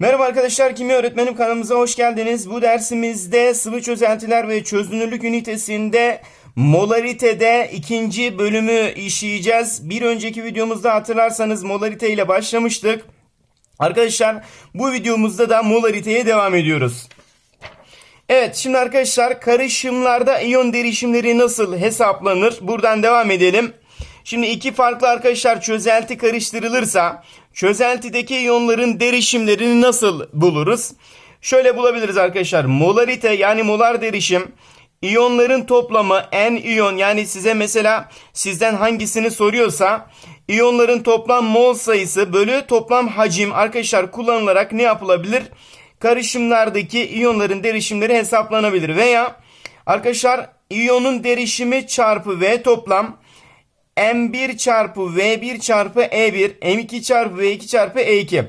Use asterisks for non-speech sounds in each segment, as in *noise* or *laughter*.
Merhaba arkadaşlar, Kimya Öğretmenim kanalımıza hoş geldiniz. Bu dersimizde sıvı çözeltiler ve çözünürlük ünitesinde molaritede ikinci bölümü işleyeceğiz. Bir önceki videomuzda hatırlarsanız molarite ile başlamıştık. Arkadaşlar bu videomuzda da molariteye devam ediyoruz. Evet şimdi arkadaşlar karışımlarda iyon derişimleri nasıl hesaplanır? Buradan devam edelim. Şimdi iki farklı arkadaşlar çözelti karıştırılırsa çözeltideki iyonların derişimlerini nasıl buluruz? Şöyle bulabiliriz arkadaşlar. Molarite yani molar derişim iyonların toplamı n iyon yani size mesela sizden hangisini soruyorsa iyonların toplam mol sayısı bölü toplam hacim arkadaşlar kullanılarak ne yapılabilir? Karışımlardaki iyonların derişimleri hesaplanabilir veya arkadaşlar iyonun derişimi çarpı V toplam M1 çarpı V1 çarpı E1 M2 çarpı V2 çarpı E2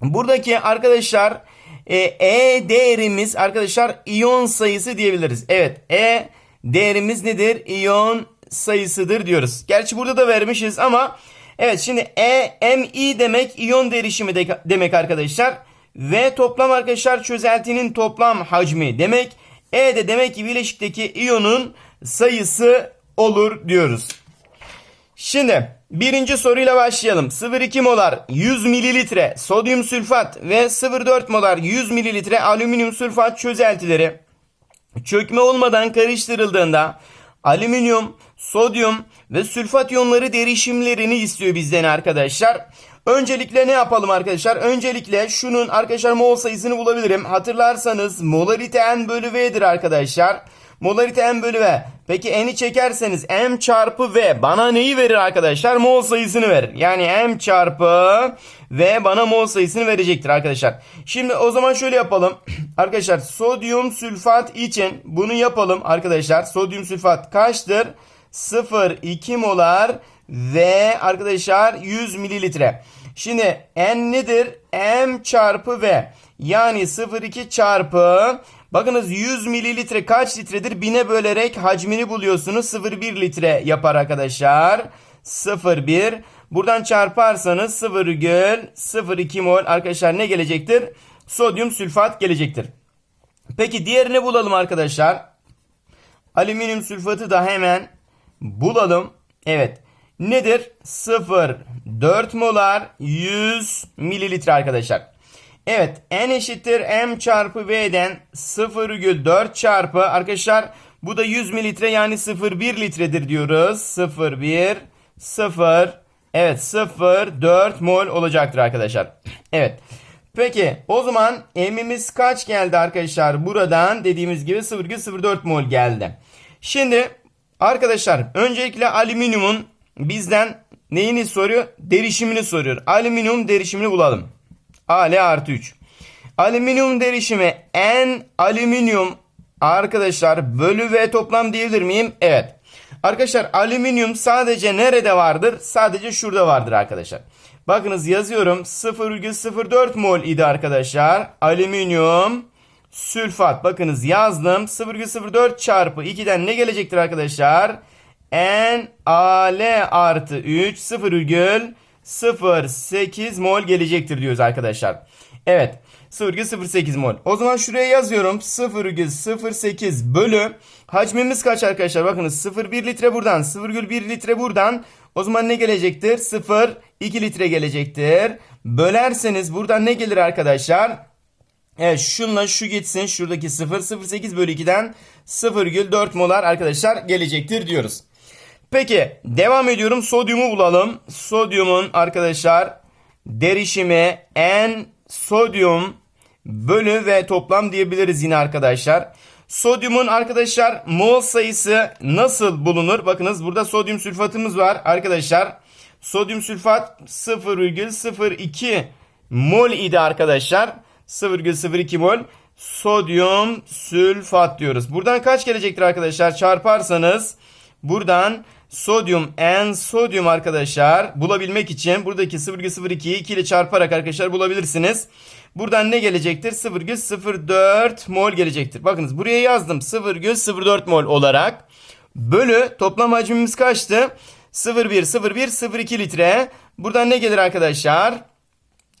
buradaki arkadaşlar e, E değerimiz arkadaşlar iyon sayısı diyebiliriz. Evet E değerimiz nedir? İyon sayısıdır diyoruz. Gerçi burada da vermişiz ama evet şimdi E MI demek iyon derişimi de, demek arkadaşlar. V toplam arkadaşlar çözeltinin toplam hacmi demek. E de demek ki bileşikteki iyonun sayısı olur diyoruz. Şimdi birinci soruyla başlayalım. 0,2 molar 100 mililitre sodyum sülfat ve 0,4 molar 100 mililitre alüminyum sülfat çözeltileri çökme olmadan karıştırıldığında alüminyum, sodyum ve sülfat iyonları derişimlerini istiyor bizden arkadaşlar. Öncelikle ne yapalım arkadaşlar? Öncelikle şunun arkadaşlar mol sayısını bulabilirim. Hatırlarsanız molarite n bölü v'dir arkadaşlar. Molarite m bölü v. Peki n'i çekerseniz m çarpı v bana neyi verir arkadaşlar? Mol sayısını verir. Yani m çarpı v bana mol sayısını verecektir arkadaşlar. Şimdi o zaman şöyle yapalım. *clears throat* arkadaşlar sodyum sülfat için bunu yapalım arkadaşlar. Sodyum sülfat kaçtır? 0,2 molar ve arkadaşlar 100 mililitre. Şimdi n nedir? m çarpı v. Yani 0,2 çarpı Bakınız 100 mililitre kaç litredir? Bine bölerek hacmini buluyorsunuz. 0,1 litre yapar arkadaşlar. 0,1. Buradan çarparsanız 0,02 mol arkadaşlar ne gelecektir? Sodyum sülfat gelecektir. Peki diğerini bulalım arkadaşlar. Alüminyum sülfatı da hemen bulalım. Evet. Nedir? 0,4 molar 100 mililitre arkadaşlar. Evet n eşittir m çarpı v'den 0,4 çarpı arkadaşlar bu da 100 mililitre yani 0,1 litredir diyoruz. 0,1 0 evet 0,4 mol olacaktır arkadaşlar. Evet. Peki o zaman m'imiz kaç geldi arkadaşlar? Buradan dediğimiz gibi 0,04 mol geldi. Şimdi arkadaşlar öncelikle alüminyumun bizden neyini soruyor? Derişimini soruyor. Alüminyum derişimini bulalım. Al artı 3. Alüminyum derişimi N alüminyum arkadaşlar bölü V toplam diyebilir miyim? Evet. Arkadaşlar alüminyum sadece nerede vardır? Sadece şurada vardır arkadaşlar. Bakınız yazıyorum 0,04 mol idi arkadaşlar. Alüminyum sülfat. Bakınız yazdım 0,04 çarpı 2'den ne gelecektir arkadaşlar? N Al artı 3 0,08 mol gelecektir diyoruz arkadaşlar. Evet 0,08 mol. O zaman şuraya yazıyorum 0,08 bölü hacmimiz kaç arkadaşlar? Bakınız 0,1 litre buradan 0,1 litre buradan. O zaman ne gelecektir? 0,2 litre gelecektir. Bölerseniz buradan ne gelir arkadaşlar? Evet şunla şu gitsin. Şuradaki 0,08 bölü 2'den 0,4 molar arkadaşlar gelecektir diyoruz. Peki devam ediyorum. Sodyumu bulalım. Sodyumun arkadaşlar derişimi N sodyum bölü ve toplam diyebiliriz yine arkadaşlar. Sodyumun arkadaşlar mol sayısı nasıl bulunur? Bakınız burada sodyum sülfatımız var arkadaşlar. Sodyum sülfat 0,02 mol idi arkadaşlar. 0,02 mol sodyum sülfat diyoruz. Buradan kaç gelecektir arkadaşlar? Çarparsanız buradan sodyum en sodyum arkadaşlar bulabilmek için buradaki 0,02'yi 2 ile çarparak arkadaşlar bulabilirsiniz. Buradan ne gelecektir? 0,04 mol gelecektir. Bakınız buraya yazdım 0,04 mol olarak. Bölü toplam hacmimiz kaçtı? 0,1 0,1 0,2 litre. Buradan ne gelir arkadaşlar?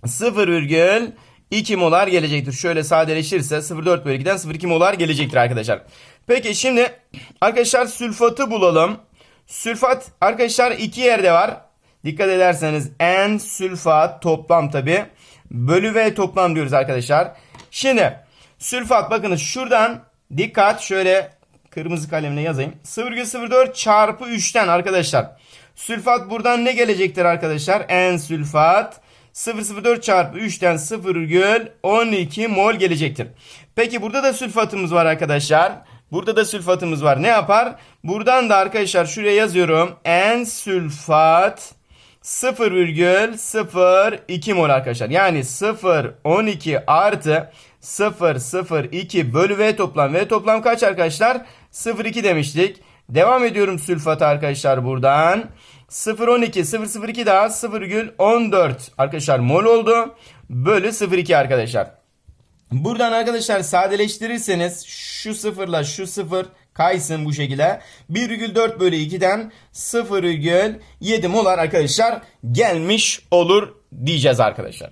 0,2 2 molar gelecektir. Şöyle sadeleşirse 0,4 bölü 2'den 0,2 molar gelecektir arkadaşlar. Peki şimdi arkadaşlar sülfatı bulalım. Sülfat arkadaşlar iki yerde var. Dikkat ederseniz N sülfat toplam tabi. Bölü V toplam diyoruz arkadaşlar. Şimdi sülfat bakınız şuradan dikkat şöyle kırmızı kalemle yazayım. 0,04 çarpı 3'ten arkadaşlar. Sülfat buradan ne gelecektir arkadaşlar? N sülfat 0,04 çarpı 3'ten 0,12 mol gelecektir. Peki burada da sülfatımız var arkadaşlar. Burada da sülfatımız var. Ne yapar? Buradan da arkadaşlar şuraya yazıyorum. N sülfat 0,02 mol arkadaşlar. Yani 0,12 artı 0,02 bölü V toplam. V toplam kaç arkadaşlar? 0,2 demiştik. Devam ediyorum sülfata arkadaşlar buradan. 0,12 0,02 daha 0,14 arkadaşlar mol oldu. Bölü 0,2 arkadaşlar. Buradan arkadaşlar sadeleştirirseniz şu sıfırla şu sıfır kaysın bu şekilde. 1,4 bölü 2'den 0,7 molar arkadaşlar gelmiş olur diyeceğiz arkadaşlar.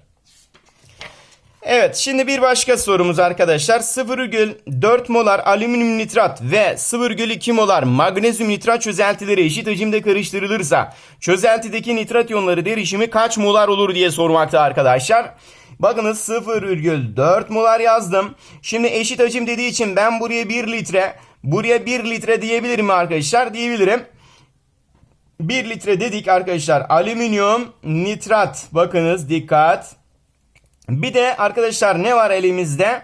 Evet şimdi bir başka sorumuz arkadaşlar 0,4 molar alüminyum nitrat ve 0,2 molar magnezyum nitrat çözeltileri eşit hacimde karıştırılırsa çözeltideki nitrat iyonları derişimi kaç molar olur diye sormakta arkadaşlar. Bakınız 0,4 molar yazdım. Şimdi eşit hacim dediği için ben buraya 1 litre buraya 1 litre diyebilirim arkadaşlar? Diyebilirim. 1 litre dedik arkadaşlar. Alüminyum nitrat bakınız dikkat. Bir de arkadaşlar ne var elimizde?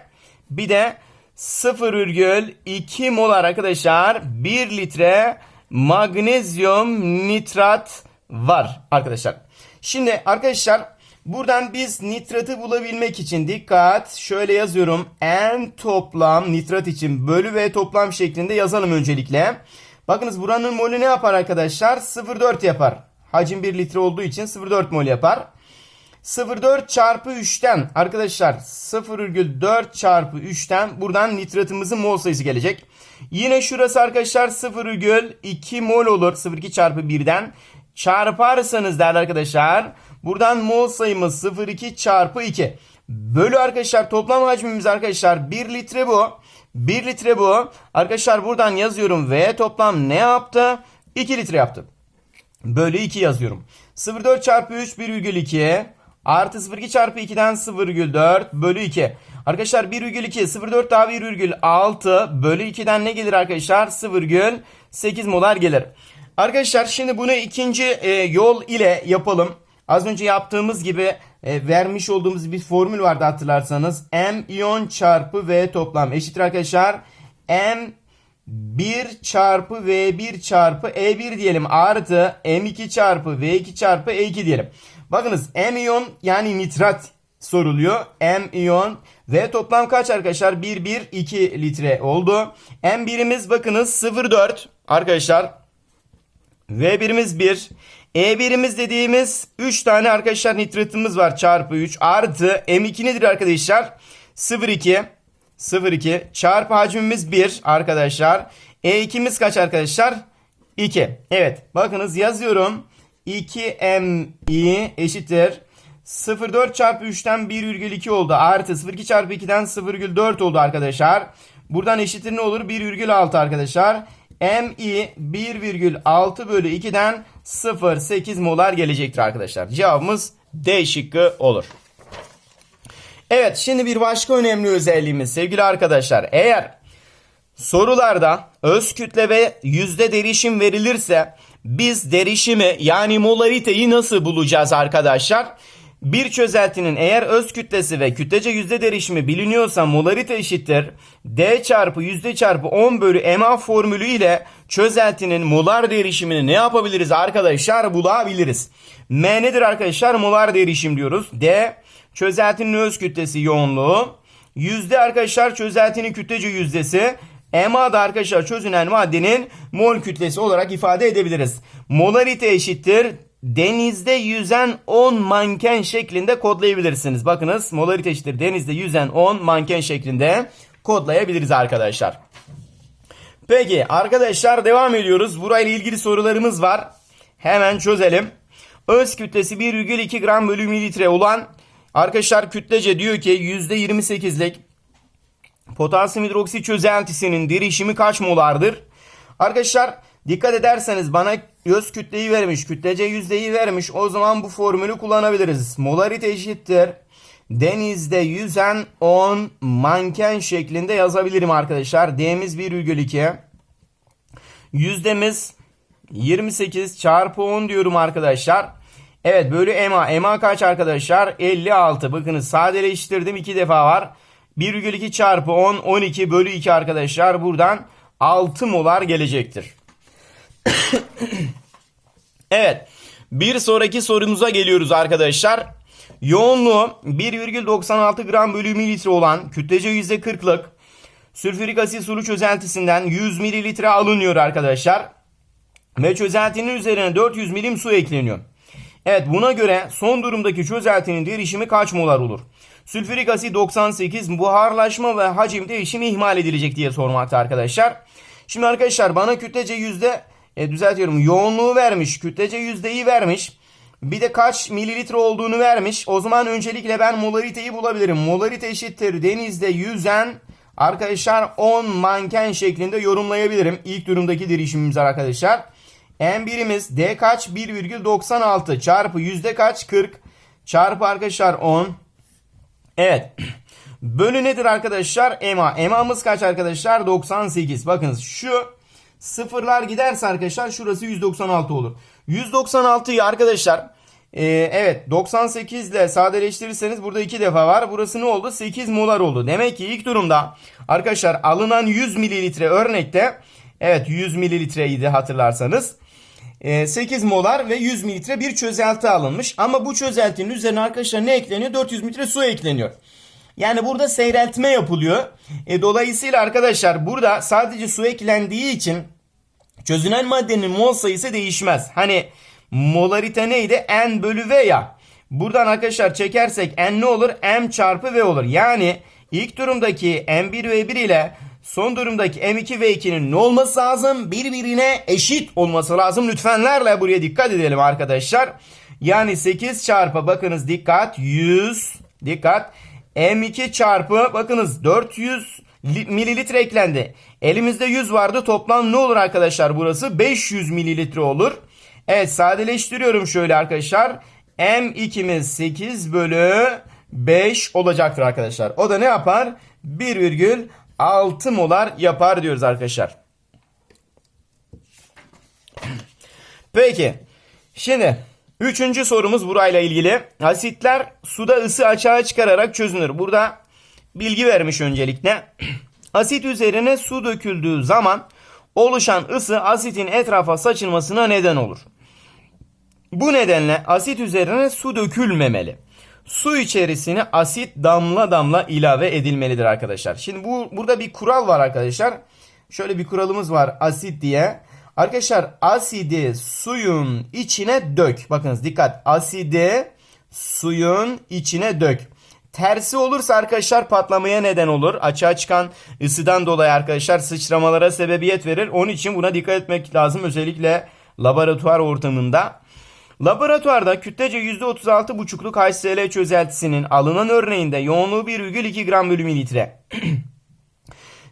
Bir de 0,2 molar arkadaşlar 1 litre magnezyum nitrat var arkadaşlar. Şimdi arkadaşlar buradan biz nitratı bulabilmek için dikkat şöyle yazıyorum. N toplam nitrat için bölü V toplam şeklinde yazalım öncelikle. Bakınız buranın molü ne yapar arkadaşlar? 0,4 yapar. Hacim 1 litre olduğu için 0,4 mol yapar. 0,4 çarpı 3'ten arkadaşlar 0,4 çarpı 3'ten buradan nitratımızın mol sayısı gelecek. Yine şurası arkadaşlar 0,2 mol olur 0,2 çarpı 1'den. Çarparsanız değerli arkadaşlar buradan mol sayımız 0,2 çarpı 2. Bölü arkadaşlar toplam hacmimiz arkadaşlar 1 litre bu. 1 litre bu. Arkadaşlar buradan yazıyorum V toplam ne yaptı? 2 litre yaptı. Bölü 2 yazıyorum. 0,4 çarpı 3 1,2 Artı 0,2 çarpı 2'den 0,4 bölü 2. Arkadaşlar 1,2 0,4 daha 1,6 bölü 2'den ne gelir arkadaşlar? 0,8 molar gelir. Arkadaşlar şimdi bunu ikinci e, yol ile yapalım. Az önce yaptığımız gibi e, vermiş olduğumuz bir formül vardı hatırlarsanız. M iyon çarpı V toplam eşittir arkadaşlar. M 1 çarpı V1 çarpı E1 diyelim artı M2 çarpı V2 çarpı E2 diyelim. Bakınız M iyon yani nitrat soruluyor. M iyon ve toplam kaç arkadaşlar? 1 1 2 litre oldu. M birimiz bakınız 0,4 arkadaşlar. V birimiz 1. E birimiz dediğimiz 3 tane arkadaşlar nitratımız var çarpı 3 artı M2 nedir arkadaşlar? 0,2 0,2 çarpı hacmimiz 1 arkadaşlar. E2'miz kaç arkadaşlar? 2. Evet bakınız yazıyorum. 2mi eşittir. 0,4 çarpı 3'ten 1,2 oldu. Artı 0,2 çarpı 2'den 0,4 oldu arkadaşlar. Buradan eşittir ne olur? 1,6 arkadaşlar. Mi 1,6 bölü 2'den 0,8 molar gelecektir arkadaşlar. Cevabımız D şıkkı olur. Evet şimdi bir başka önemli özelliğimiz sevgili arkadaşlar. Eğer sorularda öz kütle ve yüzde derişim verilirse biz derişimi yani molariteyi nasıl bulacağız arkadaşlar? Bir çözeltinin eğer öz kütlesi ve kütlece yüzde derişimi biliniyorsa molarite eşittir. D çarpı yüzde çarpı 10 bölü MA formülü ile çözeltinin molar derişimini ne yapabiliriz arkadaşlar bulabiliriz. M nedir arkadaşlar? Molar derişim diyoruz. D çözeltinin öz kütlesi yoğunluğu. Yüzde arkadaşlar çözeltinin kütlece yüzdesi. MA da arkadaşlar çözünen maddenin mol kütlesi olarak ifade edebiliriz. Molarite eşittir. Denizde yüzen 10 manken şeklinde kodlayabilirsiniz. Bakınız molarite eşittir. Denizde yüzen 10 manken şeklinde kodlayabiliriz arkadaşlar. Peki arkadaşlar devam ediyoruz. Burayla ilgili sorularımız var. Hemen çözelim. Öz kütlesi 1,2 gram bölü mililitre olan Arkadaşlar kütlece diyor ki %28'lik potasyum hidroksit çözeltisinin derişimi kaç molardır? Arkadaşlar dikkat ederseniz bana öz kütleyi vermiş, kütlece yüzdeyi vermiş. O zaman bu formülü kullanabiliriz. Molarite eşittir. Denizde yüzen 10 manken şeklinde yazabilirim arkadaşlar. D'miz 1,2. Yüzdemiz 28 çarpı 10 diyorum arkadaşlar. Evet bölü EMA. EMA kaç arkadaşlar? 56. Bakınız sadeleştirdim 2 defa var. 1,2 çarpı 10 12 bölü 2 arkadaşlar. Buradan 6 molar gelecektir. *coughs* evet. Bir sonraki sorumuza geliyoruz arkadaşlar. Yoğunluğu 1,96 gram bölü mililitre olan kütlece %40'lık sülfürik asit sulu çözeltisinden 100 mililitre alınıyor arkadaşlar. Ve çözeltinin üzerine 400 milim su ekleniyor. Evet buna göre son durumdaki çözeltinin derişimi kaç molar olur? Sülfürik asit 98 buharlaşma ve hacim değişimi ihmal edilecek diye sormakta arkadaşlar. Şimdi arkadaşlar bana kütlece yüzde e, düzeltiyorum yoğunluğu vermiş. Kütlece yüzdeyi vermiş. Bir de kaç mililitre olduğunu vermiş. O zaman öncelikle ben molariteyi bulabilirim. Molarite eşittir denizde yüzen arkadaşlar 10 manken şeklinde yorumlayabilirim. İlk durumdaki derişimimiz arkadaşlar. En birimiz D kaç? 1,96 çarpı yüzde kaç? 40 çarpı arkadaşlar 10. Evet. *clears throat* Bölü nedir arkadaşlar? EMA. EMA'mız kaç arkadaşlar? 98. Bakınız şu sıfırlar giderse arkadaşlar şurası 196 olur. 196'yı arkadaşlar e, evet 98 ile sadeleştirirseniz burada iki defa var. Burası ne oldu? 8 molar oldu. Demek ki ilk durumda arkadaşlar alınan 100 mililitre örnekte evet 100 mililitreydi hatırlarsanız. 8 molar ve 100 mililitre bir çözelti alınmış. Ama bu çözeltinin üzerine arkadaşlar ne ekleniyor? 400 mililitre su ekleniyor. Yani burada seyreltme yapılıyor. E, dolayısıyla arkadaşlar burada sadece su eklendiği için çözünen maddenin mol sayısı değişmez. Hani molarite neydi? N bölü V ya. Buradan arkadaşlar çekersek N ne olur? M çarpı V olur. Yani ilk durumdaki M1 ve 1 ile son durumdaki M2 ve 2'nin ne olması lazım? Birbirine eşit olması lazım. Lütfenlerle buraya dikkat edelim arkadaşlar. Yani 8 çarpı bakınız dikkat 100 dikkat M2 çarpı bakınız 400 mililitre eklendi. Elimizde 100 vardı. Toplam ne olur arkadaşlar burası? 500 mililitre olur. Evet sadeleştiriyorum şöyle arkadaşlar. M2'miz 8 bölü 5 olacaktır arkadaşlar. O da ne yapar? 1,6 molar yapar diyoruz arkadaşlar. Peki. Şimdi üçüncü sorumuz burayla ilgili. Asitler suda ısı açığa çıkararak çözünür. Burada bilgi vermiş öncelikle. *clears throat* Asit üzerine su döküldüğü zaman oluşan ısı asitin etrafa saçılmasına neden olur. Bu nedenle asit üzerine su dökülmemeli. Su içerisine asit damla damla ilave edilmelidir arkadaşlar. Şimdi bu burada bir kural var arkadaşlar. Şöyle bir kuralımız var asit diye. Arkadaşlar asidi suyun içine dök. Bakınız dikkat. Asidi suyun içine dök. Tersi olursa arkadaşlar patlamaya neden olur. Açığa çıkan ısıdan dolayı arkadaşlar sıçramalara sebebiyet verir. Onun için buna dikkat etmek lazım. Özellikle laboratuvar ortamında. Laboratuvarda kütlece %36,5'luk HCl çözeltisinin alınan örneğinde yoğunluğu 1,2 gram bölü mililitre. *clears throat*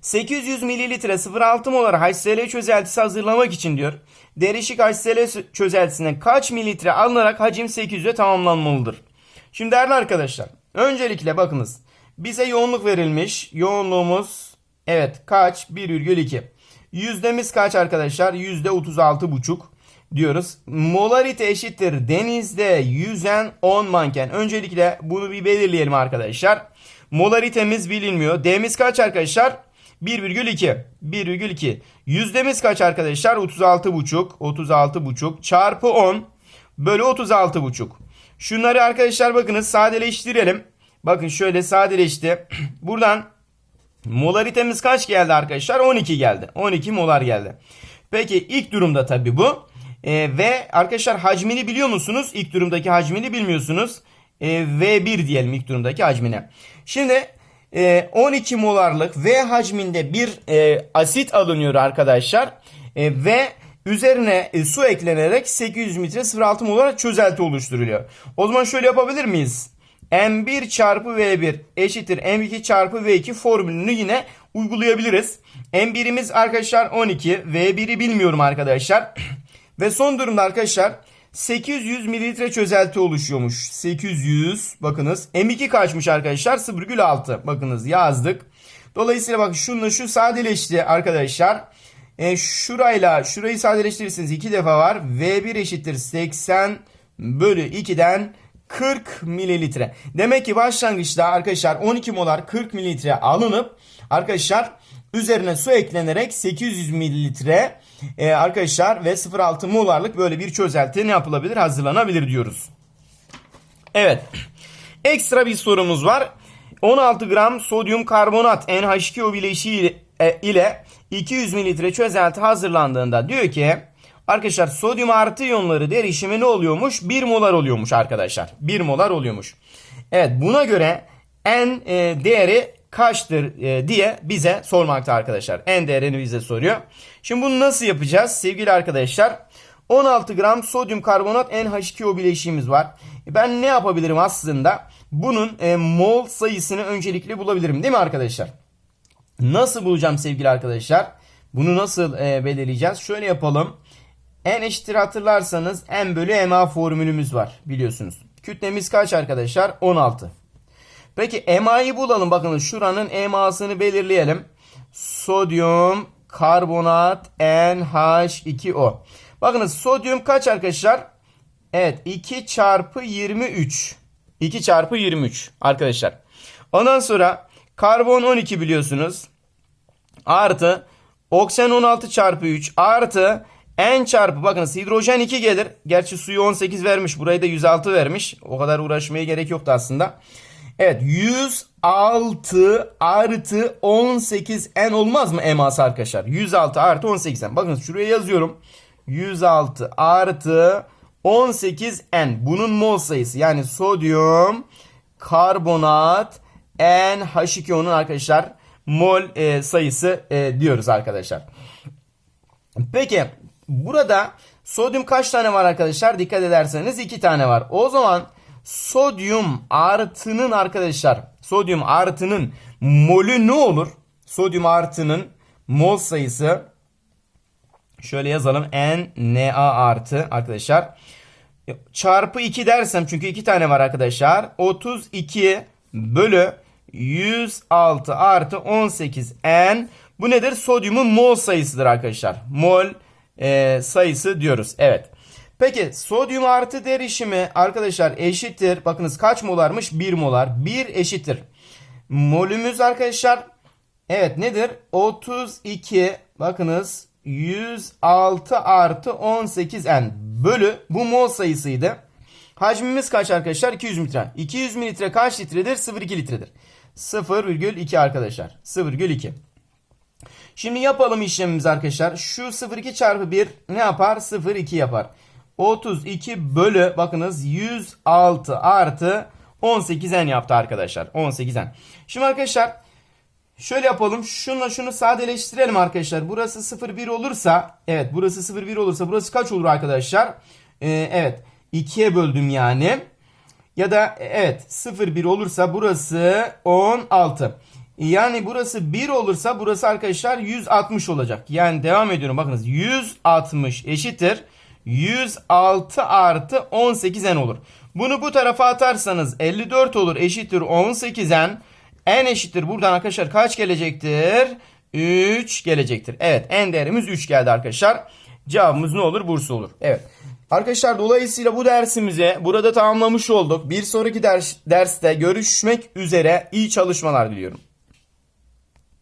800 mililitre 0,6 molar HCl çözeltisi hazırlamak için diyor. Derişik HCl çözeltisine kaç mililitre alınarak hacim 800'e tamamlanmalıdır. Şimdi değerli arkadaşlar öncelikle bakınız bize yoğunluk verilmiş. Yoğunluğumuz evet kaç? 1,2. Yüzdemiz kaç arkadaşlar? %36,5 diyoruz. Molarite eşittir denizde yüzen 10 manken. Öncelikle bunu bir belirleyelim arkadaşlar. Molaritemiz bilinmiyor. D'miz kaç arkadaşlar? 1,2. 1,2. Yüzdemiz kaç arkadaşlar? 36,5. 36,5 çarpı 10 bölü 36,5. Şunları arkadaşlar bakınız sadeleştirelim. Bakın şöyle sadeleşti. *clears throat* Buradan molaritemiz kaç geldi arkadaşlar? 12 geldi. 12 molar geldi. Peki ilk durumda tabii bu. E, ve arkadaşlar hacmini biliyor musunuz? İlk durumdaki hacmini bilmiyorsunuz. E, V1 diyelim ilk durumdaki hacmine. Şimdi 12 molarlık V hacminde bir e, asit alınıyor arkadaşlar. Ve üzerine e, su eklenerek 800 litre 0,6 molar çözelti oluşturuluyor. O zaman şöyle yapabilir miyiz? M1 çarpı V1 eşittir M2 çarpı V2 formülünü yine uygulayabiliriz. M1'imiz arkadaşlar 12. V1'i bilmiyorum arkadaşlar. *clears throat* Ve son durumda arkadaşlar 800 mililitre çözelti oluşuyormuş. 800 bakınız. M2 kaçmış arkadaşlar? 0,6. Bakınız yazdık. Dolayısıyla bak şununla şu sadeleşti arkadaşlar. E, şurayla şurayı sadeleştirirsiniz. 2 defa var. V1 eşittir 80 bölü 2'den 40 mililitre. Demek ki başlangıçta arkadaşlar 12 molar 40 mililitre alınıp arkadaşlar üzerine su eklenerek 800 mililitre e, arkadaşlar ve 0,6 molarlık böyle bir çözelti ne yapılabilir? Hazırlanabilir diyoruz. Evet. Ekstra bir sorumuz var. 16 gram sodyum karbonat NH2O bileşiği e, ile 200 mililitre çözelti hazırlandığında diyor ki arkadaşlar sodyum artı iyonları derişimi ne oluyormuş? 1 molar oluyormuş arkadaşlar. 1 molar oluyormuş. Evet buna göre N e, değeri kaçtır e, diye bize sormakta arkadaşlar. N değerini bize soruyor. Şimdi bunu nasıl yapacağız sevgili arkadaşlar? 16 gram sodyum karbonat NH2O bileşiğimiz var. Ben ne yapabilirim aslında? Bunun e, mol sayısını öncelikle bulabilirim değil mi arkadaşlar? Nasıl bulacağım sevgili arkadaşlar? Bunu nasıl e, belirleyeceğiz? Şöyle yapalım. N eşittir hatırlarsanız N bölü MA formülümüz var biliyorsunuz. Kütlemiz kaç arkadaşlar? 16. Peki MA'yı bulalım. Bakın şuranın MA'sını belirleyelim. Sodyum karbonat NH2O. Bakınız sodyum kaç arkadaşlar? Evet 2 çarpı 23. 2 çarpı 23 arkadaşlar. Ondan sonra karbon 12 biliyorsunuz. Artı oksijen 16 çarpı 3 artı N çarpı bakınız hidrojen 2 gelir. Gerçi suyu 18 vermiş. Burayı da 106 vermiş. O kadar uğraşmaya gerek yoktu aslında. Evet 106 artı 18 N olmaz mı eması arkadaşlar? 106 artı 18 N. Bakın şuraya yazıyorum. 106 artı 18 N. Bunun mol sayısı yani sodyum karbonat NH2O'nun arkadaşlar mol e, sayısı e, diyoruz arkadaşlar. Peki burada sodyum kaç tane var arkadaşlar? Dikkat ederseniz 2 tane var. O zaman sodyum artının arkadaşlar sodyum artının molü ne olur? Sodyum artının mol sayısı şöyle yazalım Na artı arkadaşlar çarpı 2 dersem çünkü 2 tane var arkadaşlar 32 bölü 106 artı 18 N bu nedir? Sodyumun mol sayısıdır arkadaşlar. Mol e, sayısı diyoruz. Evet. Peki sodyum artı derişimi arkadaşlar eşittir. Bakınız kaç molarmış? 1 molar. 1 eşittir. Molümüz arkadaşlar evet nedir? 32 bakınız 106 artı 18 N bölü bu mol sayısıydı. Hacmimiz kaç arkadaşlar? 200 mililitre. 200 mililitre kaç litredir? 0,2 litredir. 0,2 arkadaşlar. 0,2. Şimdi yapalım işlemimizi arkadaşlar. Şu 0,2 çarpı 1 ne yapar? 0,2 yapar. 32 bölü bakınız 106 artı 18n yaptı arkadaşlar. 18n. Şimdi arkadaşlar şöyle yapalım. Şunla şunu sadeleştirelim arkadaşlar. Burası 0,1 olursa evet burası 0,1 olursa burası kaç olur arkadaşlar? Ee, evet 2'ye böldüm yani. Ya da evet 0,1 olursa burası 16. Yani burası 1 olursa burası arkadaşlar 160 olacak. Yani devam ediyorum bakınız 160 eşittir. 106 artı 18n olur. Bunu bu tarafa atarsanız 54 olur eşittir 18n. n eşittir buradan arkadaşlar kaç gelecektir? 3 gelecektir. Evet n değerimiz 3 geldi arkadaşlar. Cevabımız ne olur? Bursa olur. Evet. Arkadaşlar dolayısıyla bu dersimizi burada tamamlamış olduk. Bir sonraki ders, derste görüşmek üzere iyi çalışmalar diliyorum.